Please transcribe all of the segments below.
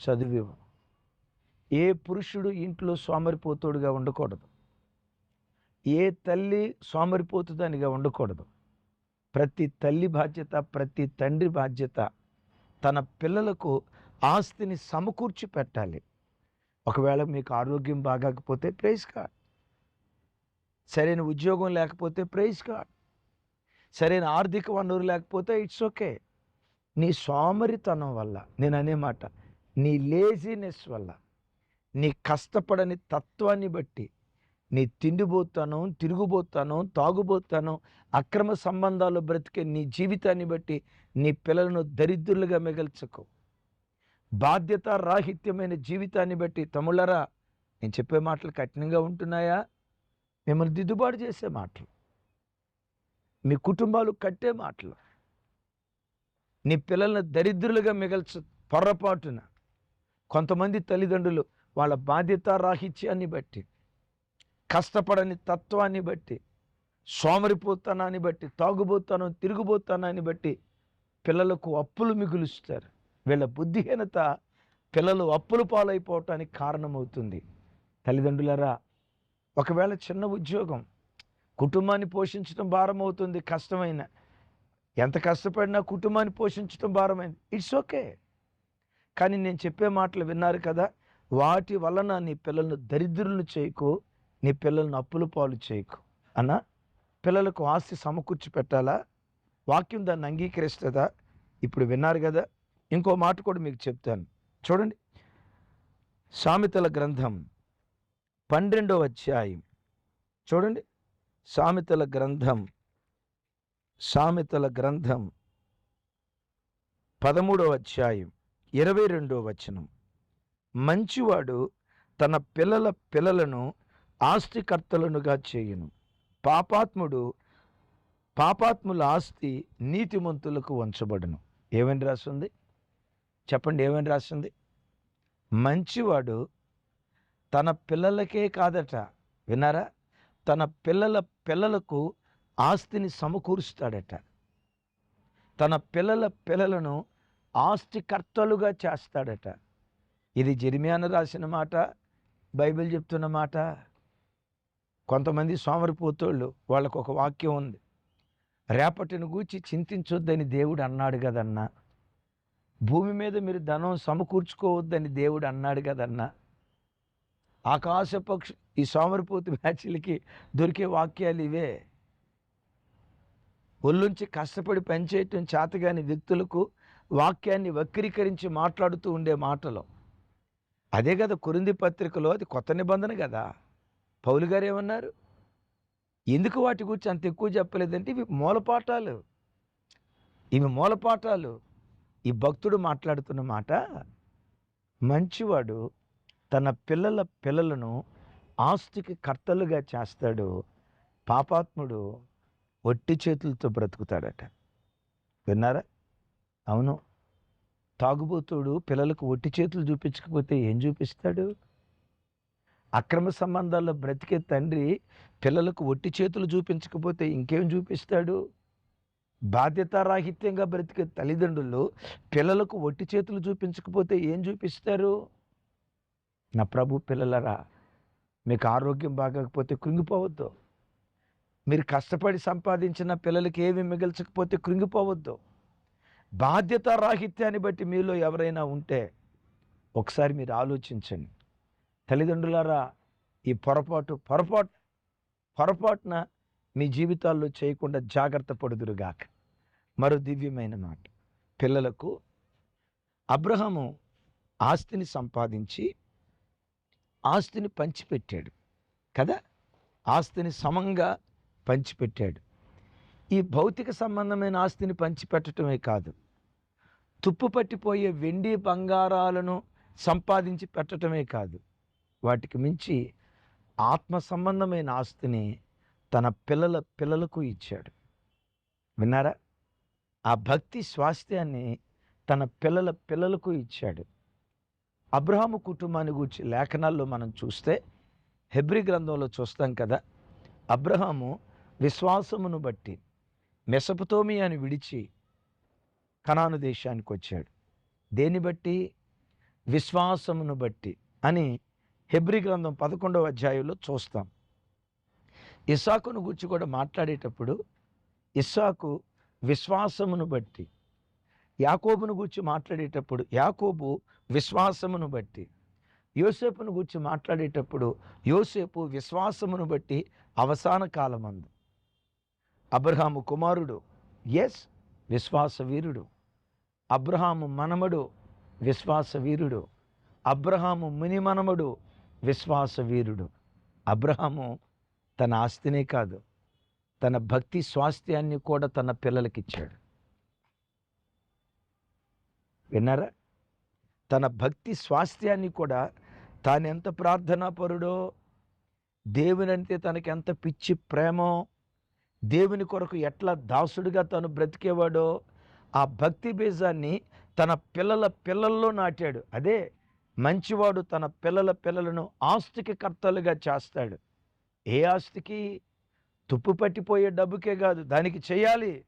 చదివేవు. ఏ పురుషుడు ఇంట్లో సోమరిపోతుడుగా ఉండకూడదు. ఏ తల్లి సోమరిపోతుదానిగా ఉండకూడదు. ప్రతి తల్లి బాధ్యత ప్రతి తండ్రి బాధ్యత తన పిల్లలకు ఆస్తిని సమకూర్చి పెట్టాలి. ఒకవేళ మీకు ఆరోగ్యం బాగాకపోతే ప్రైజ్ కార్డ్ సరైన ఉద్యోగం లేకపోతే ప్రైజ్ కార్డ్ సరైన ఆర్థిక వనరు లేకపోతే ఇట్స్ ఓకే. నీ సోమరితనం వల్ల నేను అనే మాట. నీ లేజినెస్ వల్ల నీ కష్టపడని తత్వాన్ని బట్టి నీ తిండిపోతాను తిరుగుబోతాను తాగుబోతాను అక్రమ సంబంధాలు బ్రతికే నీ జీవితాన్ని బట్టి నీ పిల్లలను దరిద్రులుగా మిగల్చకు. బాధ్యత రాహిత్యమైన జీవితాన్ని బట్టి తమ్ముళ్ళరా నేను చెప్పే మాటలు కఠినంగా ఉంటున్నాయా? మిమ్మల్ని దిద్దుబాటు చేసే మాటలు. మీ కుటుంబాలు కట్టే మాటలు. నీ పిల్లలను దరిద్రులుగా మిగల్చ పొరపాటున. కొంతమంది తల్లిదండ్రులు వాళ్ళ బాధ్యత రాహిత్యాన్ని బట్టి కష్టపడని తత్వాన్ని బట్టి సోమరిపోతానాన్ని బట్టి తాగుబోతానం తిరుగుబోతానాన్ని బట్టి పిల్లలకు అప్పులు మిగులుస్తారు. వీళ్ళ బుద్ధిహీనత పిల్లలు అప్పులు పాలైపోవటానికి కారణమవుతుంది. తల్లిదండ్రులరా ఒకవేళ చిన్న ఉద్యోగం కుటుంబాన్ని పోషించడం భారం అవుతుంది కష్టమైన. ఎంత కష్టపడినా కుటుంబాన్ని పోషించడం భారమైంది. ఇట్స్ ఓకే కానీ నేను చెప్పే మాటలు విన్నారు కదా వాటి వలన నీ పిల్లలను దరిద్రులను చేయకు నీ పిల్లలను అప్పుల పాలు చేయకు. అన్న పిల్లలకు ఆస్తి సమకూర్చి పెట్టాలా వాక్యం దాన్ని అంగీకరిస్తుందా? ఇప్పుడు విన్నారు కదా ఇంకో మాట కూడా మీకు చెప్తాను. చూడండి. సామెతల గ్రంథం పన్నెండవ అధ్యాయం. చూడండి. సామెతల గ్రంథం సామెతల గ్రంథం పదమూడవ అధ్యాయం. ఇరవై రెండో వచనం. మంచివాడు తన పిల్లల పిల్లలను ఆస్తికర్తలనుగా చేయును. పాపాత్ముడు పాపాత్ముల ఆస్తి నీతిమంతులకు వంచబడును. ఏమని రాసింది చెప్పండి ఏమని రాసింది మంచివాడు తన పిల్లలకే కాదట. విన్నారా? తన పిల్లల పిల్లలకు ఆస్తిని సమకూరుస్తాడట. తన పిల్లల పిల్లలను ఆస్తికర్తలుగా చేస్తాడట. ఇది జెరిమియాను రాసిన మాట బైబిల్ చెప్తున్న మాట. కొంతమంది సోమరిపోతోళ్ళు వాళ్ళకు ఒక వాక్యం ఉంది. రేపటిని గూర్చి చింతించొద్దని దేవుడు అన్నాడు కదన్నా భూమి మీద మీరు ధనం సమకూర్చుకోవద్దని దేవుడు అన్నాడు కదన్నా ఆకాశ పక్షు ఈ సోమరిపోతు మ్యాచ్లకి దొరికే వాక్యాలు ఇవే. ఒళ్ళుంచి కష్టపడి పనిచేయటం చేతగాని వ్యక్తులకు వాక్యాన్ని వక్రీకరించి మాట్లాడుతూ ఉండే మాటలు. అదే కదా కొరింది పత్రికలో అది కొత్త నిబంధన కదా. పౌలు గారు ఏమన్నారు? ఎందుకు వాటి గురించి అంత ఎక్కువ చెప్పలేదంటే ఇవి మూలపాఠాలు. ఇవి మూలపాఠాలు. ఈ భక్తుడు మాట్లాడుతున్న మాట మంచివాడు తన పిల్లల పిల్లలను ఆస్తికి కర్తలుగా చేస్తాడు. పాపాత్ముడు ఒట్టి చేతులతో బ్రతుకుతాడట. విన్నారా? అవును. తాగుబోతుడు పిల్లలకు ఒట్టి చేతులు చూపించకపోతే ఏం చూపిస్తాడు? అక్రమ సంబంధాల్లో బ్రతికే తండ్రి పిల్లలకు ఒట్టి చేతులు చూపించకపోతే ఇంకేం చూపిస్తాడు? బాధ్యతారాహిత్యంగా బ్రతికే తల్లిదండ్రులు పిల్లలకు ఒట్టి చేతులు చూపించకపోతే ఏం చూపిస్తారు? నా ప్రభు పిల్లలరా మీకు ఆరోగ్యం బాగకపోతే కృంగిపోవద్దు. మీరు కష్టపడి సంపాదించిన పిల్లలకి ఏమి మిగల్చకపోతే కృంగిపోవద్దు. బాధ్యత రాహిత్యాన్ని బట్టి మీలో ఎవరైనా ఉంటే ఒకసారి మీరు ఆలోచించండి. తల్లిదండ్రులారా ఈ పొరపాటు పొరపాటు పొరపాటున మీ జీవితాల్లో చేయకుండా జాగ్రత్త పడుదురుగాక మరో దివ్యమైన మాట. పిల్లలకు అబ్రహము ఆస్తిని సంపాదించి ఆస్తిని పంచిపెట్టాడు. కదా? ఆస్తిని సమంగా పంచిపెట్టాడు. ఈ భౌతిక సంబంధమైన ఆస్తిని పంచిపెట్టడమే కాదు తుప్పు పట్టిపోయే వెండి బంగారాలను సంపాదించి పెట్టడమే కాదు వాటికి మించి ఆత్మ సంబంధమైన ఆస్తిని తన పిల్లల పిల్లలకు ఇచ్చాడు. విన్నారా? ఆ భక్తి స్వాస్థ్యాన్ని తన పిల్లల పిల్లలకు ఇచ్చాడు. అబ్రహాము కుటుంబాన్ని గూర్చి లేఖనాల్లో మనం చూస్తే హెబ్రి గ్రంథంలో చూస్తాం కదా అబ్రహాము విశ్వాసమును బట్టి మెసపతోమియాని విడిచి కనాను దేశానికి వచ్చాడు. దేన్ని బట్టి? విశ్వాసమును బట్టి అని హెబ్రి గ్రంథం పదకొండవ అధ్యాయంలో చూస్తాం. ఇస్సాకును గురించి కూడా మాట్లాడేటప్పుడు ఇస్సాకు విశ్వాసమును బట్టి యాకోబును గురించి మాట్లాడేటప్పుడు యాకోబు విశ్వాసమును బట్టి యోసేపును గురించి మాట్లాడేటప్పుడు యోసేపు విశ్వాసమును బట్టి అవసాన కాలమందు అబ్రహాము కుమారుడు. ఎస్ విశ్వాస వీరుడు అబ్రహాము మనమడు విశ్వాస వీరుడు అబ్రహాము ముని మనమడు విశ్వాస వీరుడు అబ్రహాము తన ఆస్తినే కాదు తన భక్తి స్వాస్థ్యాన్ని కూడా తన పిల్లలకిచ్చాడు. విన్నారా? తన భక్తి స్వాస్థ్యాన్ని కూడా తాను ఎంత ప్రార్థనాపరుడో దేవునంటే తనకెంత పిచ్చి ప్రేమో దేవుని కొరకు ఎట్లా దాసుడిగా తను బ్రతికేవాడో ఆ భక్తి బీజాన్ని తన పిల్లల పిల్లల్లో నాటాడు. అదే మంచివాడు తన పిల్లల పిల్లలను ఆస్తికి కర్తలుగా చేస్తాడు. ఏ ఆస్తికి? తుప్పు పట్టిపోయే డబ్బుకే కాదు దానికి చేయాలి.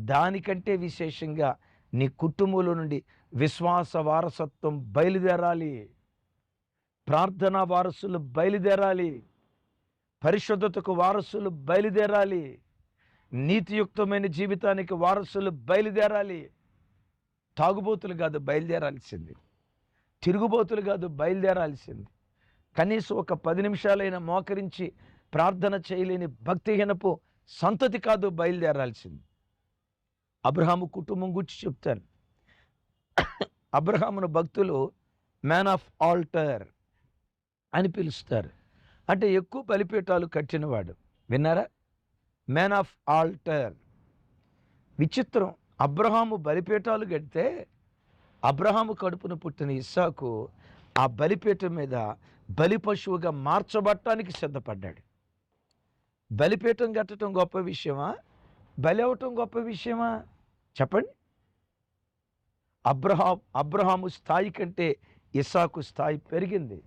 దానికంటే విశేషంగా నీ కుటుంబంలో నుండి విశ్వాస వారసత్వం బయలుదేరాలి. ప్రార్థనా వారసులు బయలుదేరాలి. పరిశుద్ధతకు వారసులు బయలుదేరాలి. నీతియుక్తమైన జీవితానికి వారసులు బయలుదేరాలి. తాగుబోతులు కాదు బయలుదేరాల్సింది. తిరుగుబోతులు కాదు బయలుదేరాల్సింది. కనీసం ఒక పది నిమిషాలైనా మోకరించి ప్రార్థన చేయలేని భక్తిహీనపు సంతతి కాదు బయలుదేరాల్సింది. అబ్రహాము కుటుంబం గురించి చెప్తాను. అబ్రహామును భక్తులు మ్యాన్ ఆఫ్ ఆల్టర్ అని పిలుస్తారు. అంటే ఎక్కువ బలిపీఠాలు కట్టినవాడు. విన్నారా? మ్యాన్ ఆఫ్ ఆల్టర్ విచిత్రం. అబ్రహాము బలిపీఠాలు గడితే అబ్రహాము కడుపున పుట్టిన ఇస్సాకు ఆ బలిపీఠం మీద బలి పశువుగా మార్చబట్టడానికి సిద్ధపడ్డాడు. బలిపీఠం కట్టడం గొప్ప విషయమా? బలి అవటం గొప్ప విషయమా? చెప్పండి. అబ్రహాం అబ్రహాము స్థాయి కంటే ఇస్సాకు స్థాయి పెరిగింది.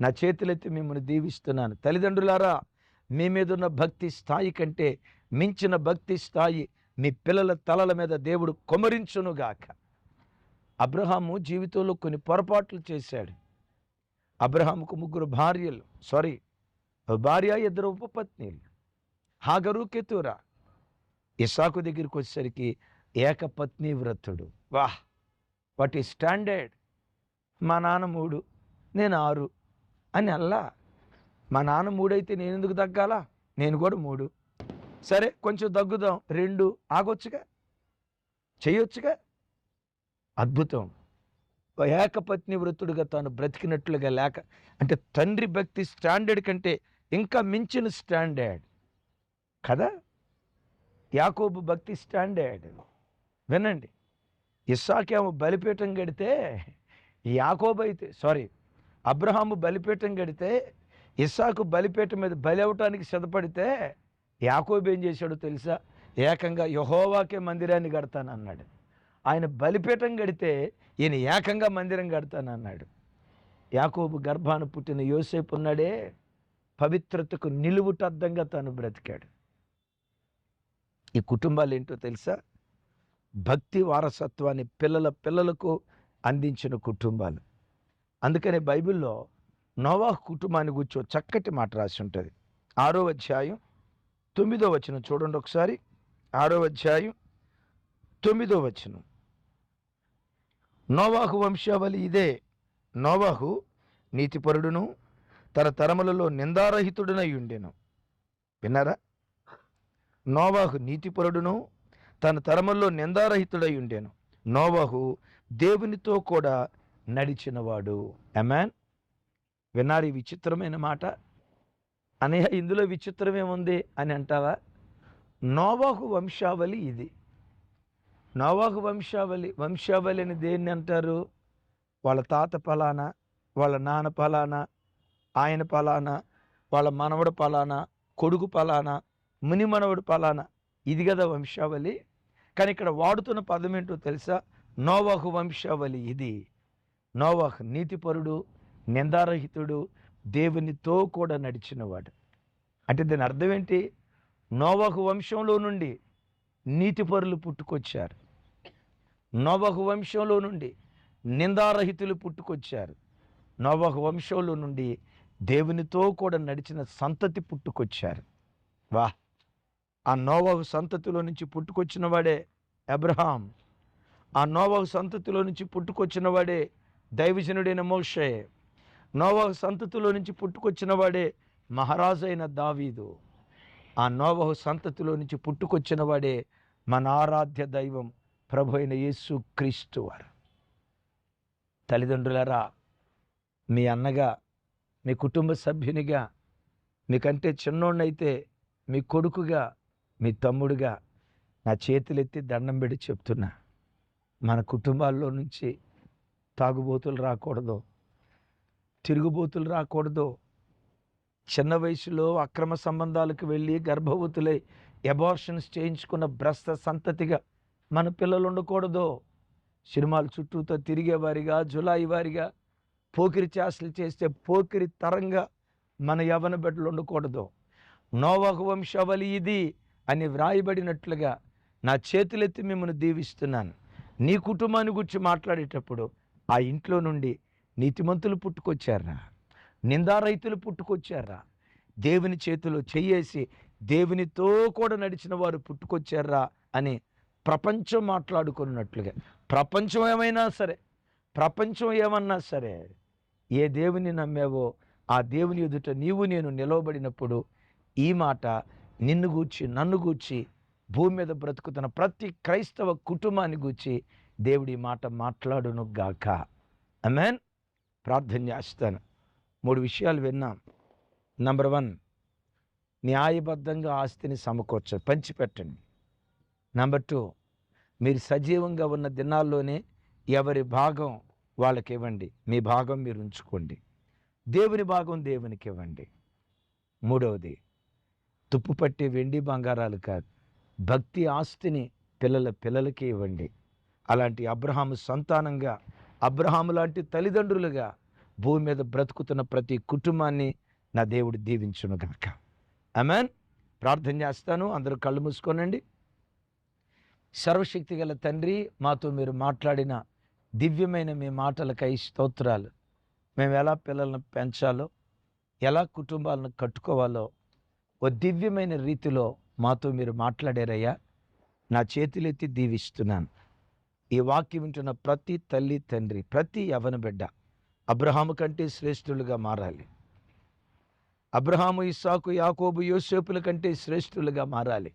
నా చేతులెత్తి మిమ్మల్ని దీవిస్తున్నాను. తల్లిదండ్రులారా మీ మీద ఉన్న భక్తి స్థాయి కంటే మించిన భక్తి స్థాయి మీ పిల్లల తలల మీద దేవుడు కొమరించునుగాక. అబ్రహాము జీవితంలో కొన్ని పొరపాట్లు చేశాడు. అబ్రహాముకు ముగ్గురు భార్యలు సారీ భార్య ఇద్దరు ఉపపత్నీలు హాగరు కెతురా. ఇసాకు దగ్గరికి వచ్చేసరికి ఏకపత్ని వ్రతుడు వాహ్! వాట్ ఈ స్టాండర్డ్? మా నాన్న మూడు నేను ఆరు అని అల్లా. మా నాన్న మూడైతే నేను ఎందుకు తగ్గాలా? నేను కూడా మూడు. సరే కొంచెం తగ్గుదాం. రెండు. ఆగొచ్చుగా? చేయొచ్చుగా అద్భుతం. ఏకపత్ని వృత్తుడుగా తాను బ్రతికినట్లుగా లేక అంటే తండ్రి భక్తి స్టాండర్డ్ కంటే ఇంకా మించిన స్టాండర్డ్. కదా? యాకోబు భక్తి స్టాండర్డ్. వినండి. ఇస్సాకేమో బలిపీఠం గడితే యాకోబైతే అయితే సారీ అబ్రహాము బలిపీఠం గడితే ఇస్సాకు బలిపేట మీద బలి అవ్వటానికి సిద్ధపడితే యాకోబు ఏం చేశాడో తెలుసా? ఏకంగా యహోవాకే మందిరాన్ని కడతానన్నాడు. ఆయన బలిపీఠం గడితే ఈయన ఏకంగా మందిరం కడతానన్నాడు. యాకోబు గర్భాన పుట్టిన యోసేపు ఉన్నాడే. పవిత్రతకు నిలువుటద్దంగా తాను బ్రతికాడు. ఈ కుటుంబాలు ఏంటో తెలుసా? భక్తి వారసత్వాన్ని పిల్లల పిల్లలకు అందించిన కుటుంబాలు. అందుకనే బైబిల్లో నోవాహ్ కుటుంబాన్ని కూర్చో చక్కటి మాట రాసి ఉంటుంది ఆరో అధ్యాయం తొమ్మిదో వచనం చూడండి ఒకసారి. ఆరో అధ్యాయం తొమ్మిదో వచనం. నోవాహు వంశావళి ఇదే. నోవాహు నీతిపరుడును తన తరములలో నిందారహితుడునై ఉండెను. విన్నారా? నోవాహు నీతిపరుడును తన తరములలో నిందారహితుడై ఉండెను. నోవాహు దేవునితో కూడా నడిచినవాడు. అమాన్ విన్నారు ఈ విచిత్రమైన మాట. అనే ఇందులో విచిత్రం ఏముంది అని అంటావా? నోవాహు వంశావళి ఇది. నోవాహు వంశావళి వంశావళి అని దేన్ని అంటారు? వాళ్ళ తాత పలానా వాళ్ళ నాన్న పలానా ఆయన పలానా వాళ్ళ మనవడు పలానా కొడుకు పలానా ముని మనవడు పలానా? ఇది కదా వంశావళి. కానీ ఇక్కడ వాడుతున్న పదం ఏంటో తెలుసా? నోవాహు వంశావళి ఇది. నోవాహు నీతిపరుడు నిందారహితుడు దేవునితో కూడా నడిచినవాడు. అంటే దీని అర్థం ఏంటి? నోవహు వంశంలో నుండి నీతిపరులు పుట్టుకొచ్చారు. నోవహు వంశంలో నుండి నిందారహితులు పుట్టుకొచ్చారు. నోవహు వంశంలో నుండి దేవునితో కూడా నడిచిన సంతతి పుట్టుకొచ్చారు. వా! ఆ నోవహు సంతతిలో నుంచి పుట్టుకొచ్చిన వాడే అబ్రహాం. ఆ నోవహు సంతతిలో నుంచి పుట్టుకొచ్చిన వాడే దైవజనుడైన మోషే. నోవహు సంతతిలో నుంచి పుట్టుకొచ్చిన వాడే మహారాజైన దావీదు. ఆ నోవహు సంతతిలో నుంచి పుట్టుకొచ్చిన వాడే మన ఆరాధ్య దైవం ప్రభు అయిన యేసు క్రీస్తు వారు. తల్లిదండ్రులరా మీ అన్నగా మీ కుటుంబ సభ్యునిగా మీకంటే చిన్నోడినైతే మీ కొడుకుగా మీ తమ్ముడుగా నా చేతులెత్తి దండం పెట్టి చెప్తున్నా మన కుటుంబాల్లో నుంచి తాగుబోతులు రాకూడదు. తిరుగుబోతులు రాకూడదు. చిన్న వయసులో అక్రమ సంబంధాలకు వెళ్ళి గర్భవతులై ఎబార్షన్స్ చేయించుకున్న భ్రష్ట సంతతిగా మన పిల్లలు ఉండకూడదు సినిమాల చుట్టూతో తిరిగేవారిగా జులాయి వారిగా పోకిరి చాసలు చేస్తే పోకిరి తరంగా మన యవన బిడ్డలు ఉండకూడదు నోవహ వంశవలి ఇది అని వ్రాయబడినట్లుగా నా చేతులెత్తి మిమ్మల్ని దీవిస్తున్నాను. నీ కుటుంబాన్ని గురించి మాట్లాడేటప్పుడు ఆ ఇంట్లో నుండి నీతిమంతులు పుట్టుకొచ్చారా? నిందారైతులు పుట్టుకొచ్చారా? దేవుని చేతిలో చేయేసి దేవునితో కూడా నడిచిన వారు పుట్టుకొచ్చారా? అని ప్రపంచం మాట్లాడుకున్నట్లుగా. ప్రపంచం ఏమైనా సరే ప్రపంచం ఏమన్నా సరే ఏ దేవుని నమ్మేవో ఆ దేవుని ఎదుట నీవు నేను నిలవబడినప్పుడు ఈ మాట నిన్ను గూర్చి నన్ను గూర్చి భూమి మీద బ్రతుకుతున్న ప్రతి క్రైస్తవ కుటుంబాన్ని గూర్చి దేవుడి మాట మాట్లాడును గాక. అమెన్ ప్రార్థన చేస్తాను. మూడు విషయాలు విన్నాం. నంబర్ వన్ న్యాయబద్ధంగా ఆస్తిని సమకూర్చ పంచిపెట్టండి. నంబర్ టూ మీరు సజీవంగా ఉన్న దినాల్లోనే ఎవరి భాగం వాళ్ళకి ఇవ్వండి. మీ భాగం మీరు ఉంచుకోండి. దేవుని భాగం దేవునికి ఇవ్వండి. మూడవది తుప్పు పట్టే వెండి బంగారాలు కాదు. భక్తి ఆస్తిని పిల్లల పిల్లలకి ఇవ్వండి. అలాంటి అబ్రహాము సంతానంగా అబ్రహాము లాంటి తల్లిదండ్రులుగా భూమి మీద బ్రతుకుతున్న ప్రతి కుటుంబాన్ని నా దేవుడు దీవించును గాక అమెన్ ప్రార్థన చేస్తాను. అందరూ కళ్ళు మూసుకోనండి. సర్వశక్తి గల తండ్రి మాతో మీరు మాట్లాడిన దివ్యమైన మీ మాటలకై స్తోత్రాలు. మేము ఎలా పిల్లలను పెంచాలో ఎలా కుటుంబాలను కట్టుకోవాలో ఓ దివ్యమైన రీతిలో మాతో మీరు మాట్లాడారయ్యా. నా చేతులెత్తి దీవిస్తున్నాను. ఈ వాక్యం వింటున్న ప్రతి తల్లి తండ్రి ప్రతి యవన బిడ్డ అబ్రహాము కంటే శ్రేష్ఠులుగా మారాలి. అబ్రహాము ఇస్సాకు యాకోబు యోసేపుల కంటే శ్రేష్ఠులుగా మారాలి.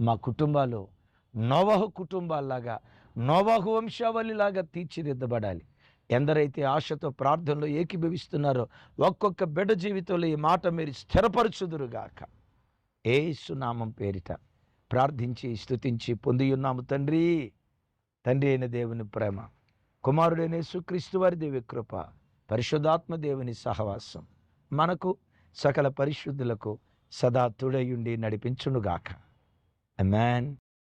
మా కుటుంబాలు నోవహు కుటుంబాల్లాగా నోవహు వంశావళిలాగా తీర్చిదిద్దబడాలి. ఎందరైతే ఆశతో ప్రార్థనలో ఏకీభవిస్తున్నారో ఒక్కొక్క బిడ్డ జీవితంలో ఈ మాట మీరు స్థిరపరచుదురుగాక. ఏసునామం పేరిట ప్రార్థించి స్థుతించి పొందియున్నాము తండ్రి. తండ్రి అయిన దేవుని ప్రేమ కుమారుడైన యేసుక్రీస్తు వారి దేవి కృప పరిశుద్ధాత్మ దేవుని సహవాసం మనకు సకల పరిశుద్ధులకు సదా తుడయుండి నడిపించునుగాక. మ్యాన్